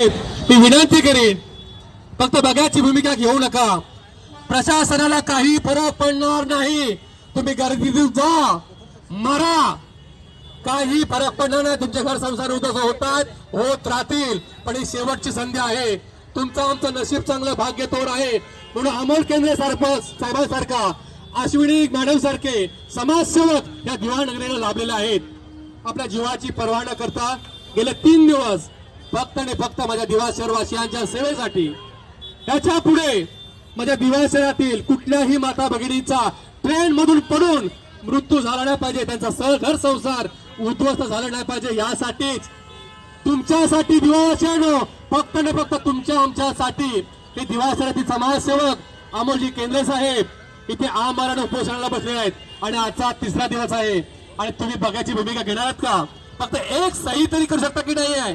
मी विनंती करीन फक्त बघायची भूमिका घेऊ नका. प्रशासनाला काही फरक पडणार नाही. तुम्ही गर्दीतून जा मरा. काही फरक पडणार नाही. तुमचे घर संसार उद्या होतात होत राहतील पण ही शेवटची संधी आहे. तुमचं आमचं नशीब चांगलं भाग्य तोड आहे. म्हणून अमोल केंद्रे सरपंच साहेबांसारखा अश्विनी मॅडम सारखे समाजसेवक या दिवाणनगरीला लाभलेले आहेत. आपल्या जीवाची पर्वा न करता गेले तीन दिवस फक्त आणि फक्त माझ्या दिवा शहरवासियांच्या सेवेसाठी याच्यापुढे माझ्या दिवा शहरातील कुठल्याही माता भगिनीचा ट्रेन मधून पडून मृत्यू झाला नाही पाहिजे त्यांचा सह घर संसार उद्ध्वस्त झाला नाही पाहिजे यासाठीच तुमच्यासाठी दिवाळानो फक्त आणि फक्त तुमच्या आमच्यासाठी. हे शहरातील समाजसेवक अमोलजी केंद्रे साहेब इथे आमरण उपोषणाला बसले आहेत आणि आजचा तिसरा दिवस आहे. आणि तुम्ही बघायची भूमिका घेणार आहात का? फक्त एक सही तरी करू शकता की नाही आहे?